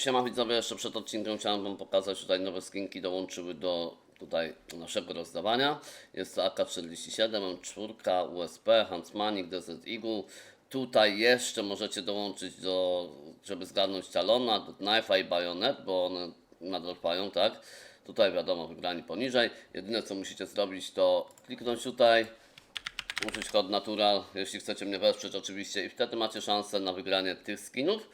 Siema widzowie, jeszcze przed odcinkiem chciałem wam pokazać tutaj nowe skinki dołączyły do tutaj naszego rozdawania. Jest to AK-47, M4, USP, Huntsmanik, Desert Eagle. Tutaj jeszcze możecie dołączyć do, żeby zgarnąć Talona, do Knife'a i Bayonet, bo one nadal trwają, tak? Tutaj wiadomo, wygrani poniżej. Jedyne co musicie zrobić to kliknąć tutaj, użyć kod natural, jeśli chcecie mnie wesprzeć oczywiście i wtedy macie szansę na wygranie tych skinów.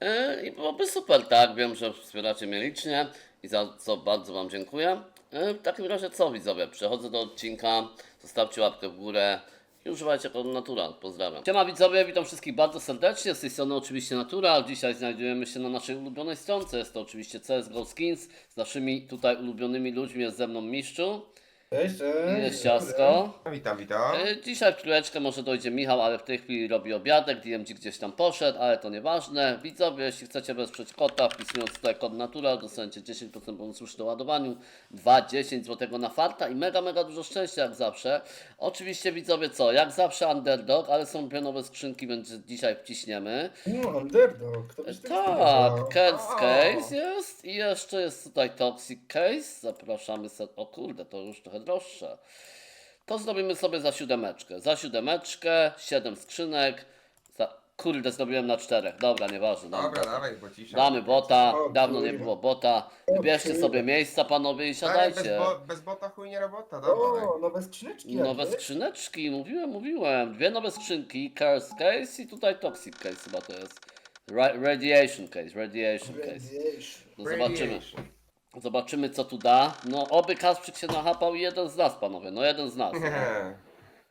Yy, I byłoby super, tak? Wiem, że wspieracie mnie licznie i za co bardzo Wam dziękuję. Yy, W takim razie co widzowie, przechodzę do odcinka, zostawcie łapkę w górę i używajcie kodu natural. Pozdrawiam. Siema widzowie, witam wszystkich bardzo serdecznie, z tej strony oczywiście natural. Dzisiaj znajdujemy się na naszej ulubionej stronce, jest to oczywiście CSGO Skins z naszymi tutaj ulubionymi ludźmi, jest ze mną Miszczu, Cześć, cześć. jest Ciasko. Witam, witam. E, Dzisiaj w chwileczkę może dojdzie Michał, ale w tej chwili robi obiadek, DMG gdzieś tam poszedł, ale to nieważne. Widzowie, jeśli chcecie wesprzeć kota, wpisując tutaj kod Natural, dostaniecie 10% bonusu przy doładowaniu, 2,10 zł na farta i mega, mega dużo szczęścia jak zawsze. Oczywiście widzowie co, jak zawsze underdog, ale są dwie nowe skrzynki, więc dzisiaj wciśniemy. No, underdog. Kto by się tego Tak, spodziewał? O. Case jest i jeszcze jest tutaj Toxic Case. Zapraszamy sobie. O kurde, to już trochę droższe. To zrobimy sobie za siódemeczkę. Za siódemeczkę, siedem skrzynek. Za... Kurde, zrobiłem na czterech. Dobra, nieważne. Damy, Dobra, bota. dawaj, bo cisza. damy bota. O Dawno nie kurde. było bota. Wybierzcie sobie miejsca, panowie, i Dawaj, bez, siadajcie. bo, bez bota chuj nie robota, dawaj. O, nowe skrzyneczki. Nowe jakieś? skrzyneczki, mówiłem, mówiłem. Dwie nowe skrzynki, Curse Case i tutaj Toxic Case chyba to jest. Ra Radiation Case, Radiation Case. Radiation. No zobaczymy. Radiation. Zobaczymy co tu da. No oby Kasprzyk się nachapał i jeden z nas panowie, no jeden z nas. No,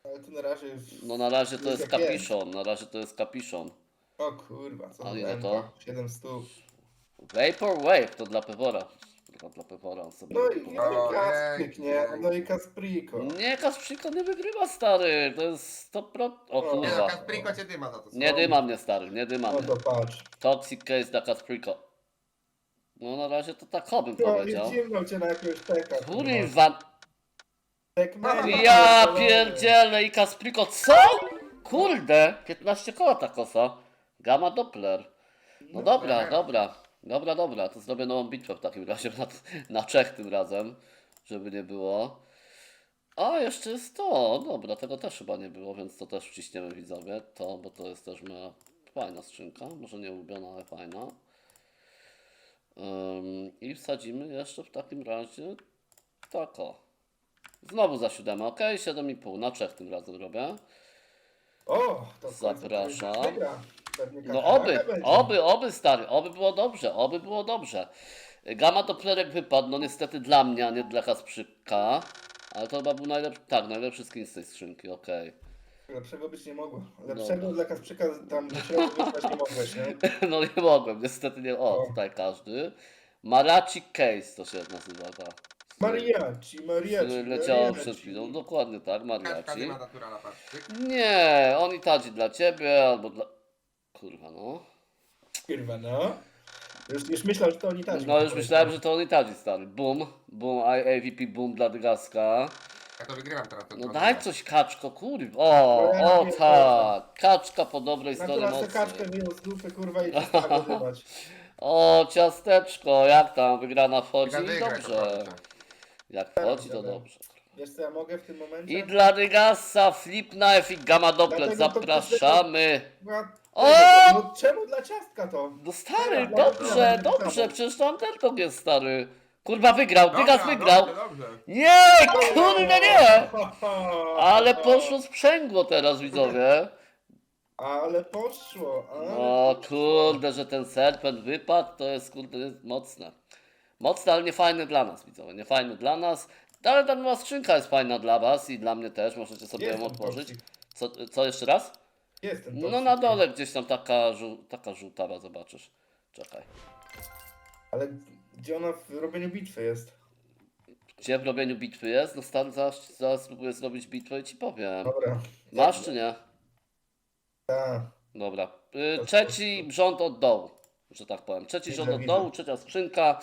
Ale tu na razie już... no na razie to Jest kapiszon, na razie to jest kapiszon. O kurwa, co A ile to? 700. Vapor Wave to dla Pewora. Tylko dla Pewora on sobie No i, no i O, jej, nie? No i Kaspriko. Nie, Kasprzyko nie wygrywa stary, to jest 100 O O. Nie no, kurwa. Kaspriko cię dyma za to. Nie dyma mnie stary, nie dyma No mnie. to patrz. Toxic Case dla Kaspriko. No na razie to tak hobym No i powiedział. zimnął cię na jakiegoś teka. Kurwa, Tekmeni. Ja pierdzielę i Kaspriko, co? Kurde, 15 koła ta kosa. Gamma Doppler. No dobra, dobra, dobra, dobra, to zrobię nową bitwę w takim razie na, na Czech tym razem, żeby nie było. A, jeszcze jest to, dobra, tego też chyba nie było, więc to też wciśniemy widzowie, to, bo to jest też moja fajna skrzynka, może nie ulubiona, ale fajna. I wsadzimy jeszcze w takim razie tak o. Znowu za siódemę, ok? 7,5 na Czech tym razem robię. O, to Zapraszam. No oby, oby, oby stary, oby było dobrze, oby było dobrze. Gamma Dopplerek wypadł, no niestety dla mnie, a nie dla Kasprzyka. Ale to chyba był najlepszy, tak, najlepszy skin z tej skrzynki, okej. Lepszego być nie mogło. Lepszego Dobra. dla Kasprzyka tam wybrać nie mogłeś, nie? No nie mogłem, niestety nie, o, O. tutaj każdy. Marachi Case to się nazywa, ta. Mariachi, Mariachi. Leciało mariachi. przed chwilą, dokładnie tak, Kaczka Mariachi. naturala, patrz. Nie, on i tadzi dla ciebie, albo dla... Kurwa, no. Kurwa, no. Już, już myślał, że to oni tak. No już myślałem, że to on i tadzi, stary. Boom, boom, AVP, boom dla Dygaska. Ja to wygrywam teraz. ten No daj coś, kaczko, kurwa. O, o tak. Kaczka po dobrej Na stronie kaczkę mocy. wyjął z dupy, kurwa, i przestał wyzywać. O, ciasteczko, jak tam, wygrana wchodzi? Dobrze. Jak wchodzi, to dobrze. Wiesz co ja mogę w tym momencie? I dla Dygasa, Flip Knife i Gamma Doppler Dlatego to zapraszamy. Kurwa, O! No czemu dla ciastka to? No stary, Dobra, dobrze, dobra, dobrze, przecież tam Deltok jest stary. Kurwa wygrał, Dygas Dobra, wygrał. Dobrze, dobrze. Nie, kurde nie! Ale poszło sprzęgło teraz widzowie. Ale poszło. Ale O kurde, że ten serpent wypadł, to jest kurde mocne. Mocne, ale nie fajne dla nas widzowie, nie fajne dla nas. Ale ta nowa skrzynka jest fajna dla was i dla mnie też, możecie sobie ją otworzyć. toksik. Co, co jeszcze raz? Jest ten No toksik. na dole gdzieś tam taka, żół, taka żółtawa, zobaczysz. Czekaj. Ale gdzie ona w robieniu bitwy jest? Gdzie w robieniu bitwy jest? No stan zaraz, zaraz spróbuję zrobić bitwę i ci powiem. Dobra. Masz czy nie? Tak. Dobra. Y, trzeci rząd od dołu, że tak powiem. Trzeci Widzę, rząd od widzę. dołu, trzecia skrzynka.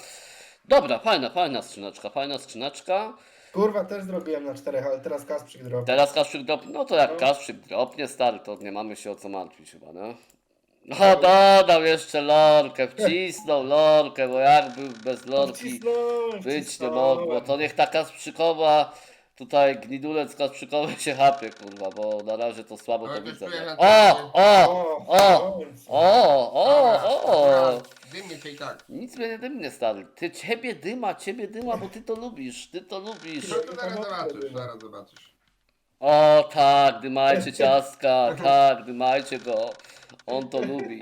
Dobra, fajna, fajna skrzyneczka, fajna skrzyneczka. Kurwa, też zrobiłem na czterech, ale teraz Kasprzyk zrobił. Teraz Kasprzyk dropnie, no to jak No. Kasprzyk dropnie, stary, to nie mamy się o co martwić chyba, nie? No dodał jeszcze lorkę, wcisnął lorkę, bo jakby bez lorki Wcisnąłem, być nie wcisnąłem. mogło. To niech ta Kasprzykowa, tutaj gnidulec Kasprzykowy się chapie, kurwa, bo na razie to słabo Ale to widzę. nie? O, o, O, o, o, o, o. Dobra, Dymnie cię i tak. Nic mnie nie dymnie, stary. Ty, ciebie dyma, ciebie dyma, bo ty to lubisz, ty to lubisz. No to zaraz zobaczysz, zaraz zobaczysz. O tak, dymajcie ciastka, tak, dymajcie go. On to lubi.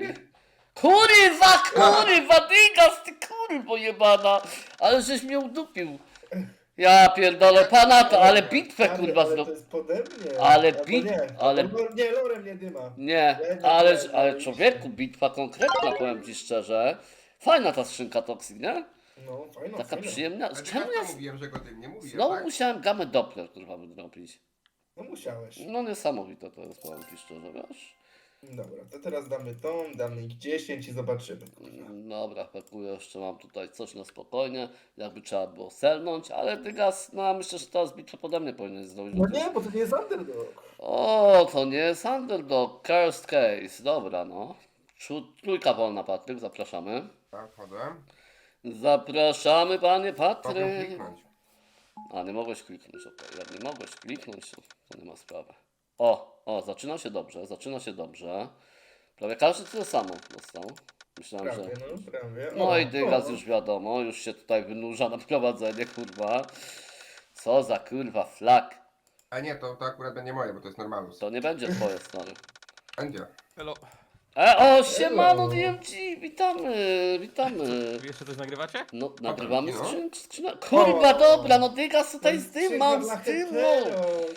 Kurwa, kurwa, dygas, ty kurwo jebana. Ale żeś mnie udupił. Ja pierdolę pana to, ale bitwę Ale- kurwa ale to jest pode mnie. Ale Albo bit- nie, ale- albo Nie, lorem nie dyma. Nie, ale, ale człowieku, bitwa konkretna, powiem ci szczerze. Fajna ta skrzynka Toxic, nie? No, fajno, Taka fajno. przyjemna. Czemu ja... to mówiłem, że go dymnie mówiłem, Znowu tak? musiałem gamę Doppler kurwa wydrobić. No musiałeś. No niesamowite to jest, powiem ci szczerze, wiesz? Dobra, to teraz damy tą, damy ich 10 i zobaczymy. kurwa. Dobra, pakuję, jeszcze mam tutaj coś na spokojnie, jakby trzeba było selnąć, ale Dygas, no myślę, że teraz bitwę pode mnie powinien zrobić. No nie, bo to nie jest underdog. O, to nie jest underdog, cursed case, dobra no. Trójka wolna, Patryk, zapraszamy. Tak, wchodzę. Zapraszamy, panie Patryk. kliknąć. A, nie mogłeś kliknąć, okej, jak nie mogłeś kliknąć, to, nie ma sprawy. O, o, zaczyna się dobrze, zaczyna się dobrze. Prawie każdy tyle samo dostał. Myślałem, że... Prawie, no, prawie. No O, i Dygas już wiadomo, już się tutaj wynurza na prowadzenie, kurwa. Co za kurwa flak. A nie, to, to akurat będzie moje, bo to jest normalus. To nie będzie twoje, stary. Będzie. Hello. E, o, siemano. DMG, witamy, witamy. Wy jeszcze coś nagrywacie? No, nagrywamy no. skrzyn. Kurwa, dobra, no Dygas tutaj zdymam. hetero,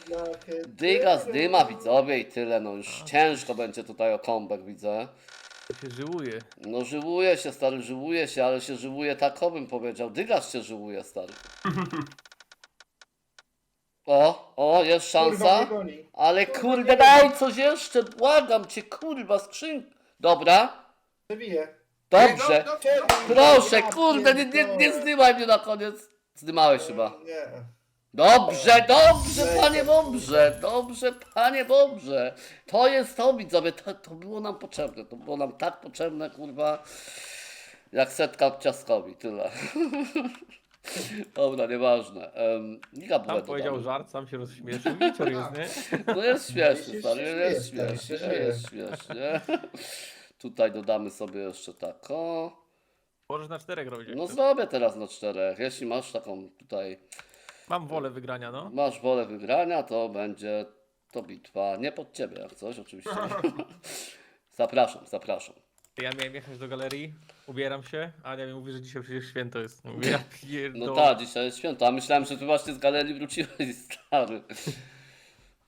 dla hetero. Dygas dyma, widzowie i tyle, no już ciężko będzie tutaj o comeback, widzę. To się żyłuje. No żyłuje się, stary, żyłuje się, ale się żyłuje tak, bym powiedział. Dygas się żyłuje, stary. O, o, jest Kurwa, szansa. goni. Ale kurde, nie daj coś jeszcze, błagam cię, kurwa, skrzyn. Dobra, Przebiję. dobrze. Proszę, kurde, nie, nie, nie zdymaj mnie na koniec. Zdymałeś chyba. Nie. Dobrze, dobrze, panie Bobrze, dobrze, panie Bobrze. To jest to, widzowie, to, to było nam potrzebne, to było nam tak potrzebne, kurwa, jak setka ciastkowi, tyle. Dobra, nieważne. Um, Liga Tam powiedział żart, sam się rozśmieszył. Micior jest, nie? No jest śmieszny, stary, jest śmieje. jest śmiesznie. Tutaj dodamy sobie jeszcze tako. Możesz na czterech robić. jak No chcesz. zrobię teraz na czterech. Jeśli masz taką tutaj Mam wolę wygrania, no. Masz wolę wygrania, to będzie to bitwa. Nie pod ciebie, jak coś, oczywiście. zapraszam, zapraszam. Ja miałem jechać do galerii, ubieram się, Ania mi mówi, że dzisiaj przecież święto jest. Mówię, ja pierdolę. No tak, dzisiaj jest święto, a myślałem, że ty właśnie z galerii wróciłeś, stary.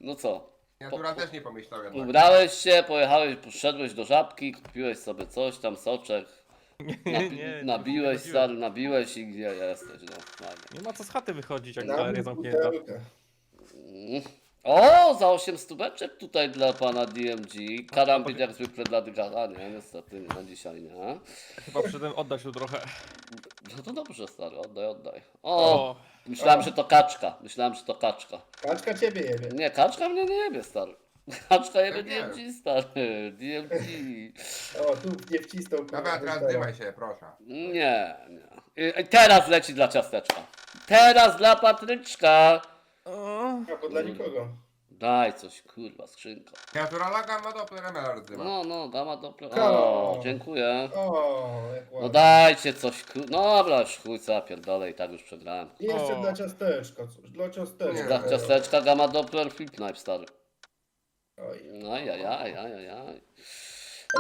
No co? Natura też nie pomyślał jednak. Ubrałeś się, pojechałeś, poszedłeś do żabki, kupiłeś sobie coś tam, soczek. nie, Nabi- nie, nabiłeś, nie stary, nabiłeś i gdzie jesteś, no fajnie. Nie ma co z chaty wychodzić, jak galeria zamknięta. butelkę. Mm. O, za 8 stóweczek tutaj dla pana DMG. Karambit jak zwykle dla Dygara, nie, niestety nie na dzisiaj, nie. Chyba przyszedłem oddać tu trochę. No to dobrze, stary, oddaj, oddaj. O, O, myślałem, że to kaczka. Myślałem, że to kaczka. Kaczka ciebie jebie. Nie, kaczka mnie nie jebie, stary. Kaczka jebie Ja DMG, stary. DMG. O, tu nie wcisnął. kurwa, Dobra, teraz dymaj się, proszę. Nie, nie. I- i Teraz leci dla ciasteczka. Teraz dla Patryczka. O. A, bo dla nikogo. Daj coś, kurwa, skrzynka. Naturala gamma Doppler dyma. No, no, dama do... O, Ko. dziękuję. O, jak No ładnie. dajcie coś, ku... No dobra, już chuj, co ja pierdolę i tak już przegrałem. I jeszcze O. dla ciasteczka coś, dla ciasteczka. Nie. Dla ciasteczka Gamma Doppler Flip Knife, stary. Oj. Ajajaj, ajajaj.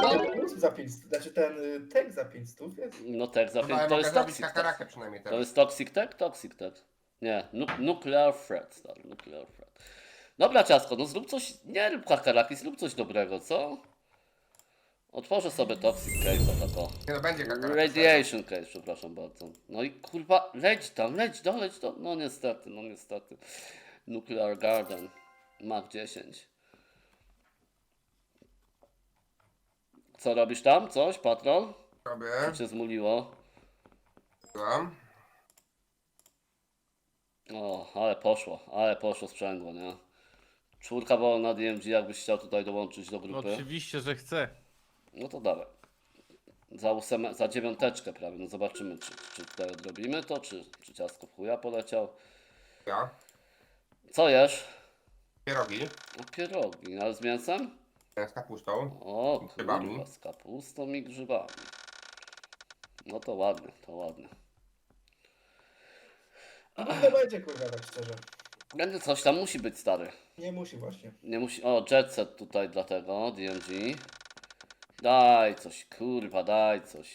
No. No, Plus za 5 znaczy ten y, tek za 5 stów jest. no tak, za Chyba pięć, to mogę jest zrobić toxic. kakarakę tech. przynajmniej To teraz. jest toxic tech? Toxic tech. Nie, nu nuclear threat, stary, nuclear threat. Dobra, ciasko, no zrób coś, nie rób kakaraki, zrób coś dobrego, co? Otworzę sobie toxic case, tako. Nie no, będzie kakaraka. Radiation case, przepraszam bardzo. No i kurwa, leć tam, leć do, leć do. No niestety, no niestety. Nuclear Garden, Mach 10. Co robisz tam? Coś, patrol? Robię. Co cię zmuliło? Byłam. O, ale poszło, ale poszło sprzęgło, nie? Czwórka wolna DMG, jakbyś chciał tutaj dołączyć do grupy. oczywiście, że chcę. No to dawaj. Za, óseme, za dziewiąteczkę prawie. No zobaczymy, czy, czy tutaj odrobimy to, czy, czy ciastko w chuja poleciał. Ja. Co jesz? Pierogi. No pierogi, ale z mięsem? Z kapustą. O, Grzybami. kurwa, z kapustą i grzybami. No to ładnie, to ładnie. No to będzie kurwa, tak szczerze. Będzie coś tam musi być stary. Nie musi właśnie. Nie musi. O, jet set tutaj dlatego, DMG. Daj coś, kurwa, daj coś.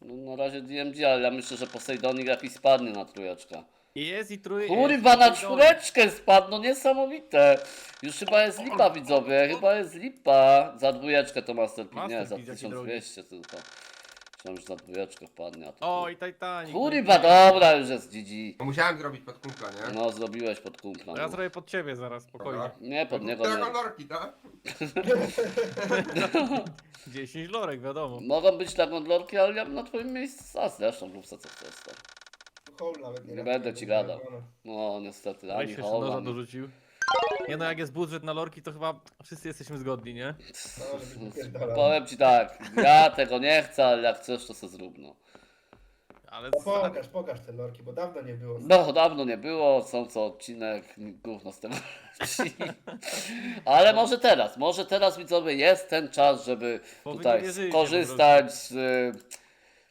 No na razie DMG, ale ja myślę, że Posejdonik jakiś spadnie na trójeczkę. Jest i trój... Kurwa, na czwóreczkę spadł, no niesamowite. Już chyba jest lipa, widzowie, chyba jest lipa. Za dwójeczkę to Masterpiece, nie, za Masterpiece, jaki 1200 tylko. Myślałem, że za dwójeczkę wpadnie, a to... O, i Titanic. Kurwa, dobra, już jest GG. No musiałem zrobić pod kumpla, nie? No, zrobiłeś pod kumpla. Ja No. zrobię pod ciebie zaraz, spokojnie. Dobra. Nie, pod niego Tego nie. norki, tak? 10 lorek, wiadomo. Mogą być tak lorki, ale ja bym na twoim miejscu a zresztą rób se co chcesz. Hole nawet nie Nie będę ci gadał. nie No niestety, ani noża ani- dorzucił. Nie no, jak jest budżet na lorki, to chyba wszyscy jesteśmy zgodni, nie? No, żebyś nie pierdalał. Powiem ci tak, ja tego nie chcę, ale jak chcesz to se zrób no. Ale No stary, pokaż, pokaż te lorki, bo dawno nie było. No dawno nie było, są co odcinek, gówno z tego leci. Ale może teraz, może teraz widzowie jest ten czas, żeby Bo wy tutaj nie wierzycie skorzystać z, y,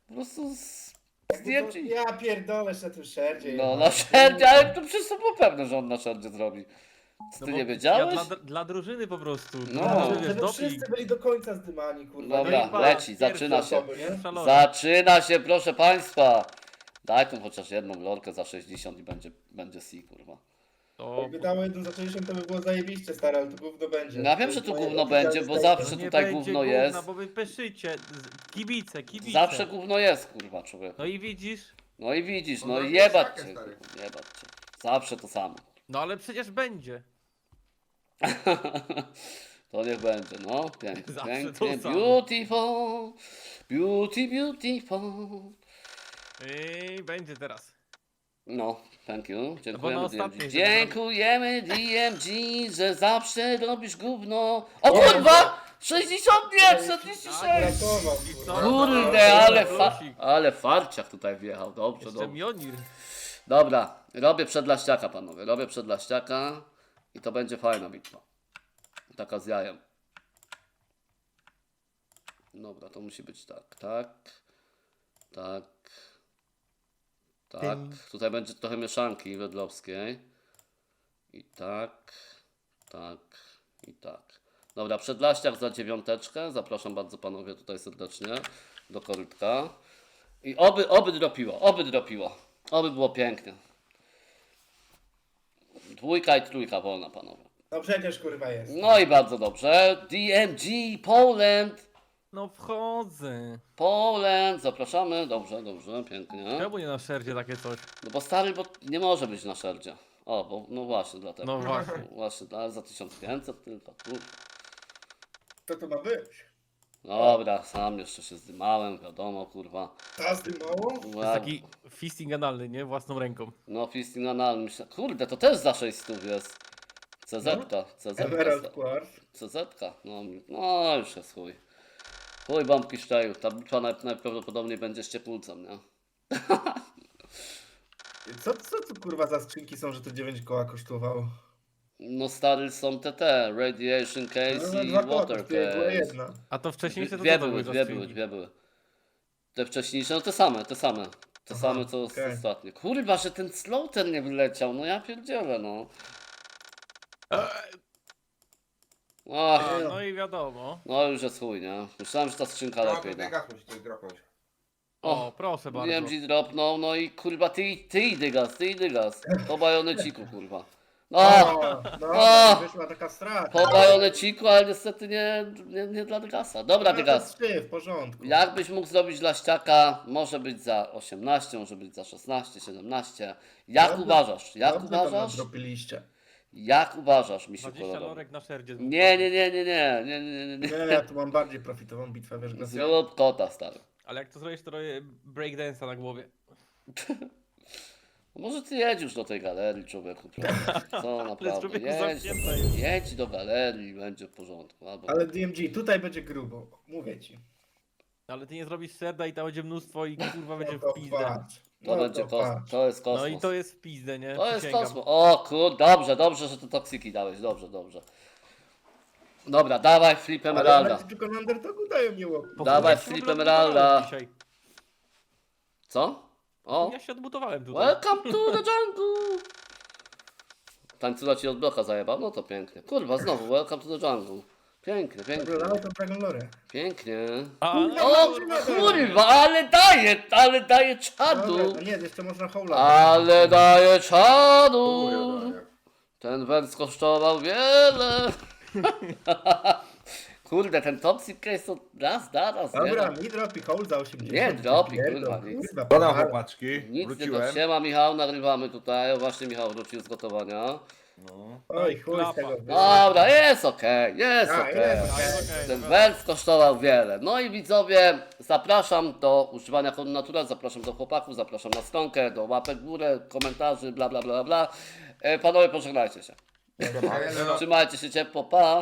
po prostu z Jakby to- zdjęć. Ja pierdolę się na tym szerdzie. No na szerdzie, ale to przecież to było pewne, że on na szerdzie zrobi. Co no ty bo nie wiedziałeś? Ja dla, dla drużyny po prostu. No. Drużyny, Żeby wszyscy byli do końca zdymani, kurwa. Dobra, No leci, zaczyna się. osoby, nie? Zaczyna się, proszę Państwa. Daj tu chociaż jedną lorkę za 60 i będzie, będzie C, kurwa. To Jakby dało jedną za 60, to by było zajebiście, stare, ale to gówno będzie. No ja wiem, że tu gówno będzie, bo zawsze nie tutaj będzie gówno jest. bo wy peszycie. Z- Kibice, kibice. Zawsze gówno jest, kurwa, człowiek. No i widzisz? No i widzisz, No no to i jest jebać takie, cię, stary. kurwa, jebać cię. Zawsze to samo. No ale przecież będzie. To niech będzie, no. Pięknie, Zawsze pięknie. to samo. Beautiful, beauty, beautiful. I będzie teraz. No, thank you. Dziękujemy DMG. ostatniej, Dziękujemy DMG, że zawsze robisz gówno. O kurwa! 60 nie, 46! Uratował, I kurwa. co? Kurde, ale, fa Plusik. ale farciach tutaj wjechał. Dobrze, Jeszcze dobrze. Mionir. Dobra, robię przedlaściaka, panowie. Robię przedlaściaka i to będzie fajna bitwa. Taka z jajem. Dobra, to musi być tak, tak, tak, tak. Tutaj będzie trochę mieszanki wedlowskiej. I tak, tak, i tak. Dobra, przedlaściak za dziewiąteczkę. Zapraszam bardzo panowie tutaj serdecznie do korytka. I oby, oby dropiło, oby dropiło. Oby było pięknie. Dwójka i trójka wolna, panowie. No przecież kurwa jest. No i bardzo dobrze. DMG Poland. No wchodzę. Poland, zapraszamy. Dobrze, dobrze, pięknie. Czemu nie na szerdzie takie coś? No bo stary, bo nie może być na szerdzie. O, bo no właśnie dlatego. No właśnie. Właśnie, ale za 1500 tylko. Kur. Co to ma być? Dobra, sam jeszcze się zdymałem, wiadomo, kurwa. Tasty mało? To jest taki fisting analny, nie? Własną ręką. No, fisting analny. Myślę, kurde, to też za 600 jest. CZ, CZ, Emerald Quartz. CZ, no, no już jest chuj. Chuj bombki szczeju. Ta bitwa naj, najprawdopodobniej będzie z nie? Co, co tu kurwa za skrzynki są, że to 9 koła kosztowało? No stary są te te, radiation case No, i water case. jedna. A to wcześniejsze to Dwie co to były, za dwie skrzynki? były, dwie były. Te wcześniejsze, no te same, te same. Te Aha, same co okej. ostatnie. Kurwa, że ten slaughter nie wyleciał, no ja pierdzielę, no. Ach, no i wiadomo. no już jest chuj, nie? Myślałem, że ta skrzynka No, lepiej musi coś dropnąć. O, proszę bardzo. DMG dropnął, no i kurwa ty, ty i dygas, ty i dygas. Po bajoneciku, kurwa. No, O, no, O! wyszła taka strata. po bajoneciku, ale niestety nie, nie, nie dla dygasa. Dobra, No, to trzy, w porządku. Jakbyś mógł zrobić dla ściaka, może być za 18, może być za 16, 17. Jak Dobrze. uważasz? Jak Dobrze tam uważasz? nadropiliście. Jak uważasz, 20 kolorowy? lorek na szerdzie. Nie, nie, nie, nie, nie, nie, nie, nie, Nie, nie. ja tu mam bardziej profitową bitwę, wiesz, Gracjan? Zrób kota, stary. Ale jak to zrobisz, to robię breakdance'a na głowie. Może ty jedź już do tej galerii, człowieku. Co naprawdę, człowieku jedź, zamknięta jest. jedź do galerii, będzie w porządku. Albo... Ale DMG, tutaj będzie grubo, mówię ci. Ale ty nie zrobisz serda i tam będzie mnóstwo i kurwa będzie No to w pizdę. patrz. To No będzie to kosmos. patrz. To jest No kosmos. i to jest w pizdę, nie? To jest Przysięgam. kosmos. O kur, dobrze, dobrze, że te toksyki dałeś. Dobrze, dobrze. Dobra, dawaj flip Ale emeralda. one tylko na underdogu dają mnie Dawaj, flip emeralda. dzisiaj. Co? O, Ja się odbudowałem tutaj. welcome to the jungle. Tańcula ci od bloka zajebał? No to pięknie. Kurwa, znowu, welcome to the jungle. Pięknie, pięknie, Dobra, dawaj tą Dragon Lore. pięknie. A, O kurwa, ale daje, ale daje czadu. Dobra, no nie, jeszcze można hola. Ale daje czadu. Ten wers kosztował wiele. Kurde, ten Toxic Case to raz da, raz nie Dobra, da. mi dropi hole za 80. Nie dropi, kurwa, nic. Podam chłopaczki, Nic nie wróciłem. do siema Michał, nagrywamy tutaj. O, Właśnie Michał wrócił z gotowania. No. Oj, chuj z tego. Dobra, jest okej, jest A, okej. jest A, jest okej, Ten wers kosztował wiele. No i widzowie, zapraszam do używania kodu natura, zapraszam do chłopaków, zapraszam na stronkę, do łapek w górę, komentarzy, bla bla bla bla. E, panowie, pożegnajcie się. Trzymajcie się ciepło, pa!